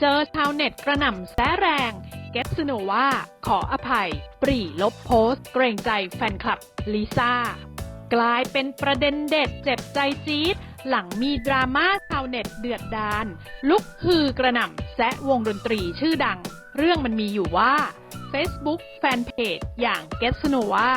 เจอชาวเน็ตกระหน่ำแซะแรง เกตสโนว่าขออภัย ปรีลบโพสต์ เกรงใจแฟนคลับลิซ่ากลายเป็นประเด็นเด็ดเจ็บใจจี๊ดหลังมีดราม่าชาวเน็ตเดือดดานลุกฮือกระหน่ำแซะวงดนตรีชื่อดัง เรื่องมันมีอยู่ว่า Facebook แฟนเพจอย่าง Get s n o w a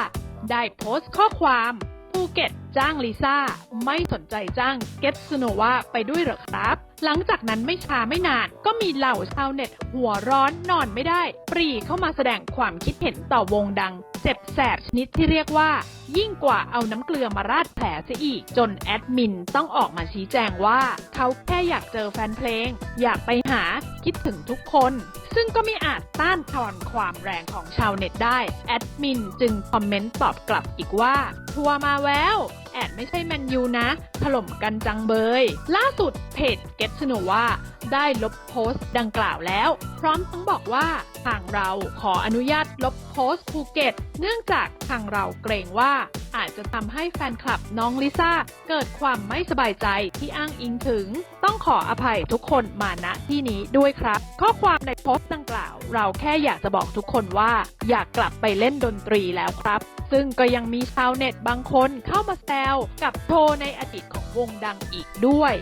ได้โพสต์ข้อความภูเก็ตจ้างลิซ่า ไม่สนใจจ้าง Get s n o w a ไปด้วยหรอครับ หลังจากนั้นไม่ช้าไม่นาน ก็มีเหล่าชาวเน็ต หัวร้อนนอนไม่ได้ ปรีเข้ามาแสดงความคิดเห็นต่อวงดัง เจ็บแสบชนิดที่เรียกว่ายิ่งกว่าเอาน้ำเกลือมาราดแผลเสียอีก จนแอดมินต้องออกมาชี้แจงว่า เขาแค่อยากเจอแฟนเพลง อยากไปหาคิดถึงทุกคน ซึ่งก็ไม่อาจต้านทานความแรงของชาวเน็ตได้ แอดมินจึงคอมเมนต์ตอบกลับอีกว่า ทัวร์มาแววแอดไม่ใช่แมนยูนะ ถล่มกันจังเบย ล่าสุดเพจ Get s n o w ว่าได้ลบโพสต์ดังกล่าวแล้ว พร้อมทั้งบอกว่าทางเราขออนุญาตลบโพสต์ภูเก็ต เนื่องจากทางเราเกรงว่า อาจจะทำให้แฟนคลับน้องลิซ่าเกิดความไม่สบายใจที่อ้างอิงถึง ต้องขออภัยทุกคนมาณที่นี้ด้วยครับ ข้อความในโพสต์ดังกล่าว เราแค่อยากจะบอกทุกคนว่า อยากกลับไปเล่นดนตรีแล้วครับ ซึ่งก็ยังมีชาวเน็ตบางคนเข้ามาแซวกับโชว์ในอดีตของวงดังอีกด้วย